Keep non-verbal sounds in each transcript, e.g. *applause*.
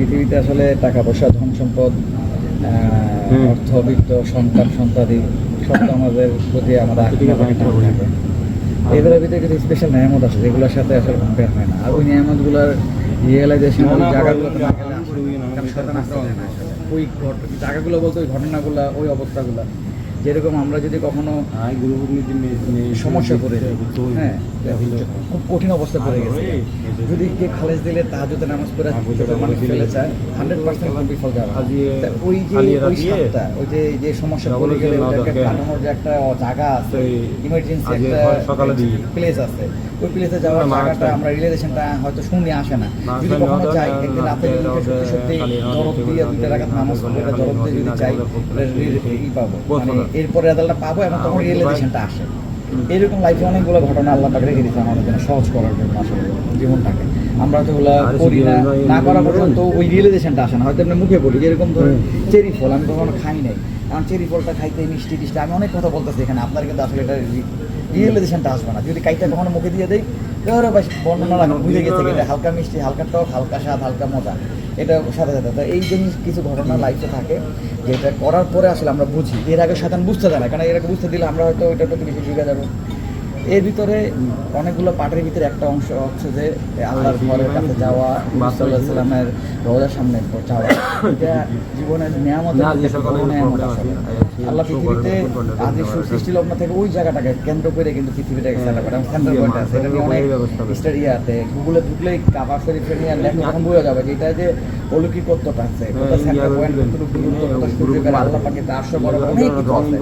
পৃথিবীতে আসলে টাকা পয়সা ধন সম্পদ অর্থ অর্থবিত্ত সন্তান সন্তাদি সব আমাদের প্রতি আমাদের এগুলোর ভিতরে কিছু স্পেশাল নিয়ামত আছে যেগুলোর সাথে আসলে কম্পেয়ার হয় না। আর ওই নিয়ামতগুলোর রিয়েলাইজেশন ওই জায়গাগুলোতে না গেলে আসলে কারণ শয়তান আশ্রয় দেয় না। আসলে। ওই জায়গাগুলো বলতে ওই ঘটনাগুলো ওই অবস্থাগুলো। যেরকম আমরা যদি কখনো সমস্যা হ্যাঁ খুব কঠিন অবস্থা পড়ে গেছে যদি কে খালেজ দিলে তাহাজুতে নামাজ পড়ে মানুষ ফেলে চায় হান্ড্রেড পার্সেন্ট যাবে ওই যে ওই যে যে সমস্যা পড়ে গেলে কাটানোর যে একটা জায়গা আছে ইমার্জেন্সি একটা প্লেস আছে ওই প্লেসে যাওয়ার জায়গাটা আমরা রিলেশনটা হয়তো শুনে আসে না যদি কখনো যাই একদিন রাতে সত্যি সত্যি দরদ দিয়ে দুইটা রাখাত নামাজ পড়ে দরদ দিয়ে যদি যাই ই পাবো মানে এরপরে রেজাল্টটা পাবো এবং তখন রিয়েলাইজেশনটা আসে। এরকম লাইফে অনেকগুলো ঘটনা আল্লাহ পাক রেখে দিচ্ছে আমাদের জন্য সহজ করার জন্য আসলে জীবনটাকে। আমরা তো ওগুলা করি না না করা পর্যন্ত ওই রিয়েলাইজেশনটা আসে না। হয়তো আপনি মুখে বলি যেরকম ধরেন চেরি ফল আমি কখনো খাই নাই। কারণ চেরি ফলটা খাইতে মিষ্টি টিষ্টি আমি অনেক কথা বলতেছি এখানে আপনার কিন্তু আসলে এটা রিয়েলাইজেশনটা আসবে না। যদি কাইটা কখনো মুখে দিয়ে দেয় বর্ণনা লাগে বুঝে গেছে এটা হালকা মিষ্টি হালকা টক হালকা স্বাদ হালকা মজা। এটা সাথে সাথে। তো এই জিনিস কিছু ঘটনা লাইফে থাকে যেটা করার পরে আসলে আমরা বুঝি। এর আগে সাধারণ বুঝতে না কারণ এর আগে বুঝতে দিলে আমরা হয়তো ওইটার প্রতি বেশি শিখে যাব। এর ভিতরে অনেকগুলো পাটের ভিতরে একটা অংশ হচ্ছে যে আল্লাহর ঘরের কাছে যাওয়া মাসাল্লাহ সাল্লামের রোজার সামনে যাওয়া। *coughs* এটা জীবনের নিয়ামত আছে, আল্লাহ পৃথিবীতে আদি সৃষ্টি লগ্ন থেকে ওই জায়গাটাকে কেন্দ্র করে কিন্তু পৃথিবীটাকে সেন্টার করে সেন্টার পয়েন্ট আছে এটা নিয়ে অনেক স্টাডি আছে। গুগলে ঢুকলেই কাবা শরীফের নিয়ে লেখা তখন বোঝা যাবে যে এটা যে অলৌকিকত্বটা আছে কোথা সেন্টার পয়েন্ট কতটুকু করে আল্লাহ পাকে তার অনেক কিছু আছে।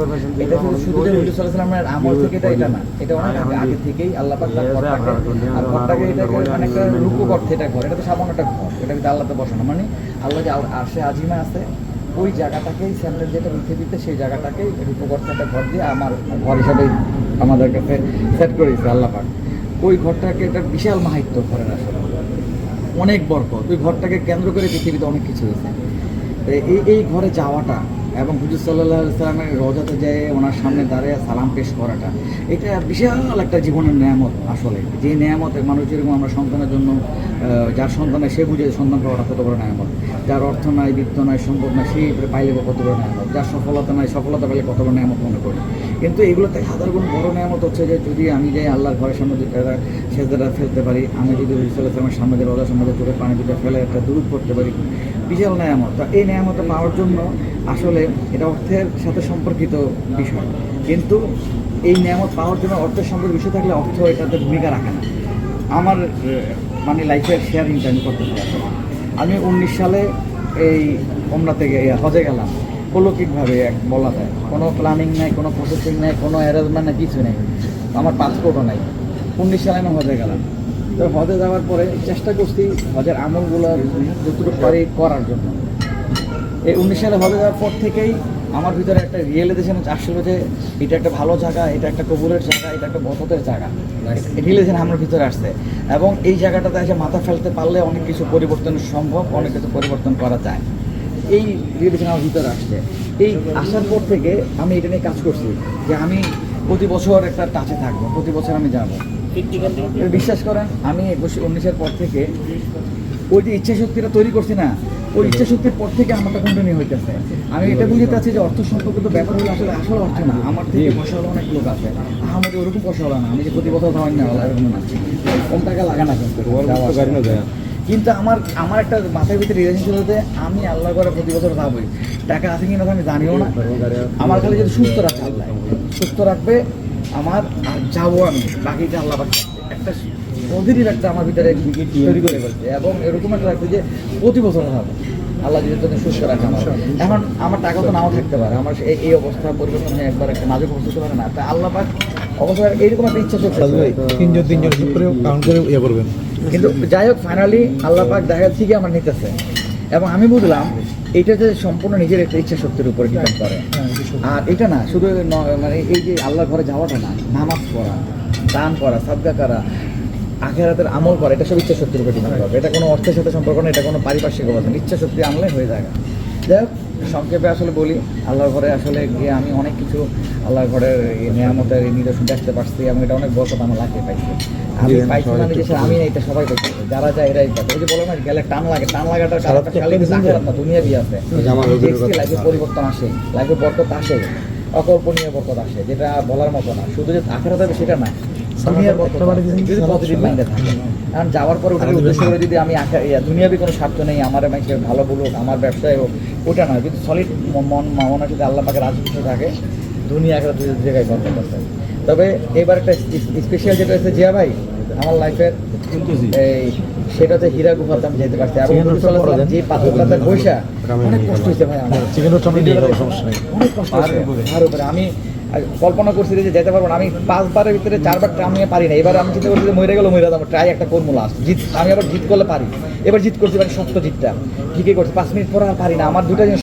এটা শুধু শুধু যে হুজুর সাল্লাল্লাহু আলাইহি আমল থেকে এটা এটা না। এটা অনেক আগে আগে থেকেই আল্লাহ পাক তার ঘরটাকে আর এটা মানে একটা করতে এটা ঘর এটা তো সামান্য একটা ঘর এটা কিন্তু আল্লাহতে বসানো। মানে আল্লাহ যে আরশে আজিমা আছে ওই জায়গাটাকেই স্যান্ডেল যেটা পৃথিবীতে, সেই জায়গাটাকে রূপকর্তা একটা ঘর দিয়ে আমার ঘর হিসাবে আমাদের কাছে সেট করে দিচ্ছে আল্লাহ পাক। ওই ঘরটাকে একটা বিশাল মাহিত্য ঘরের আসলে। অনেক বরকত। ওই ঘরটাকে কেন্দ্র করে পৃথিবীতে অনেক কিছু হয়েছে। এই এই ঘরে যাওয়াটা এবং হুজুর সাল্লাহ ইসলামের রজাতে যেয়ে ওনার সামনে দাঁড়িয়ে সালাম পেশ করাটা, এটা বিশাল একটা জীবনের নিয়ামত আসলে। যে নিয়ামতে মানুষ যেরকম আমরা সন্তানের জন্য যার সন্তান সে বুঝে সন্তান পাওয়াটা কত বড় নিয়ামত। যার অর্থ নাই, বিত্ত নাই, সম্পদ নাই সেই পাইলে কত বড় নিয়ামত? যার সফলতা নাই, সফলতা পাইলে কত বড় নিয়ামত মনে করি? কিন্তু এগুলোতে হাজার গুণ বড় নিয়ামত হচ্ছে যে, যদি আমি যাই আল্লাহর ঘরের সামনে দুটা সেজদাটা ফেলতে পারি, আমি যদি সাল্লাহ সামনে যে রোজার সামনে চোখে পানি দুটো ফেলে একটা দূর করতে পারি, বিশাল নিয়ামত। এই নিয়ামতটা পাওয়ার জন্য আসলে এটা অর্থের সাথে সম্পর্কিত বিষয়। কিন্তু এই নিয়ামত পাওয়ার জন্য অর্থের সম্পর্কে বিষয় থাকলে অর্থ এটাতে ভূমিকা রাখে না। আমার মানে লাইফের শেয়ারিংটা আমি করতে চাই। আমি উনিশ সালে এই ওমরা থেকে হজে গেলাম। অলৌকিকভাবে এক বলা যায়। কোনো প্ল্যানিং নাই, কোনো প্রসেসিং নাই, কোনো অ্যারেঞ্জমেন্ট নাই, কিছু নেই। আমার পাসপোর্টও নাই। উনিশ সালে আমি হজে গেলাম। তো হজে যাওয়ার পরে চেষ্টা করছি হজের আমলগুলো যতটুকু পারি করার জন্য। এই উনিশ সালে হজে যাওয়ার পর থেকেই আমার ভিতরে একটা রিয়েলাইজেশন আসলো যে এটা একটা ভালো জায়গা এটা একটা কবুলের জায়গা এটা একটা বসতের জায়গা। রিয়েলাইজেশন আমার ভিতরে আসছে। এবং এই জায়গাটাতে এসে মাথা ফেলতে পারলে অনেক কিছু পরিবর্তন সম্ভব অনেক কিছু পরিবর্তন করা যায়। এই রিয়েলাইজেশন আমার ভিতরে আসছে। এই আসার পর থেকে আমি এটা নিয়ে কাজ করছি যে আমি প্রতি বছর একটা টাচে থাকব প্রতি বছর আমি যাব। বিশ্বাস করেন আমি একুশে উনিশের পর থেকে ওই যে ইচ্ছা শক্তিটা তৈরি করছি না ওই ইচ্ছা শক্তির পর থেকে আমারটা কন্টিনিউ হইতেছে। আমি এটা বুঝতে চাচ্ছি যে অর্থ সম্পর্কিত ব্যাপার হলো আসলে আসলে অর্থ না। আমার থেকে পয়সাওয়ালা অনেক লোক আছে। আমাদের ওরকম পয়সাওয়ালা না। আমি যে প্রতি বছর ধারণ নেওয়া এরকম না। কম টাকা লাগে না কিন্তু। কিন্তু আমার আমার একটা মাথার ভিতরে রিলেশন যে আমি আল্লাহ করে প্রতি বছর যাবই টাকা আছে কিনা তো আমি জানিও না। আমার খালি যদি সুস্থ রাখে আল্লাহ সুস্থ রাখবে আমার আর যাব আমি। বাকিটা আল্লাহ একটা পজিটিভ একটা আমার ভিতরে তৈরি করে ফেলছে এবং এরকম একটা রাখছে যে প্রতি বছর যাব আল্লাহ যদি তোকে সুস্থ রাখে আমার। এখন আমার টাকা তো নাও থাকতে পারে। আমার এই- অবস্থা পরিবর্তন হয়ে একবার একটা নাজুক অবস্থা হতে পারে না। তা আল্লাহ পাক অবস্থা এইরকম একটা ইচ্ছা চলছে। তিনজন তিনজন করে কাউন্ট করে ইয়ে করবেন। কিন্তু যাই হোক ফাইনালি আল্লাহ পাক দেখা যাচ্ছে কি আমার নিতেছে। এবং আমি বুঝলাম এটা যে সম্পূর্ণ নিজের একটা ইচ্ছা শক্তির উপরে ডিপেন্ড করে। আর এটা না শুধু মানে এই যে আল্লাহর ঘরে যাওয়াটা না নামাজ পড়া দান করা সাদগা করা আখেরাতের আমল করে এটা সব ইচ্ছা শক্তির উপর ডিপেন্ড করবে। এটা কোনো অর্থের সাথে সম্পর্ক না এটা কোনো পারিপার্শ্বিক অবস্থা। ইচ্ছা শক্তি আমলে হয়ে যায় যাই হোক সংক্ষেপে আসলে বলি আল্লাহর ঘরে আসলে গিয়ে আমি অনেক কিছু আল্লাহর ঘরের নিয়ামতের নিদর্শন দেখতে পারছি এবং এটা অনেক বরকত আমার লাইফে পাইছি। আমি পাইছি মানে যে আমি না, এটা সবাই পাইছে যারা যায় এরাই পাবে ওই যে বলো না গেলে টান লাগে টান লাগাটার সারা কারণটা খালি আখেরাত না দুনিয়া বি আছে দেখছি লাইফে পরিবর্তন আসে লাইফে বরকত আসে অকল্পনীয় বরকত আসে যেটা বলার মতো না। শুধু যে আখেরাত হবে সেটা না কারণ যাওয়ার পরে ওটাকে উদ্দেশ্য করে যদি আমি আখা- দুনিয়াবি কোনো স্বার্থ নেই আমার মানুষের ভালো বলুক আমার ব্যবসায় হোক ওটা নয়। যদি সলিড মন মামনা যদি আল্লাহ পাকে রাজি খুশি থাকে দুনিয়া একটা দুই জায়গায় বরকত আছে তবে এবার একটা স্পেশাল যেটা হচ্ছে জিয়া ভাই আমার লাইফের এই সেটা হচ্ছে হীরা গুফাতে আমি যেতে পারছি। এবং। যে পাথরটাতে গ্রামে অনেক কষ্ট। হয়েছে ভাই আমার। অনেক কষ্ট হয়েছে। আমি কল্পনা করছি যে যেতে পারব না। আমি পাঁচবারের ভিতরে চারবার ট্রাম নিয়ে পারি না। এবার আমি চিন্তা করছি যে মরে গেল মরে যাব। ট্রাই একটা করব লাস্ট জিত আমি আবার জিত করলে পারি। এবার জিত করছি মানে শক্ত জিতটা ঠিকই করছি। পাঁচ মিনিট পরে আর পারি না। আমার দুটা জিনিস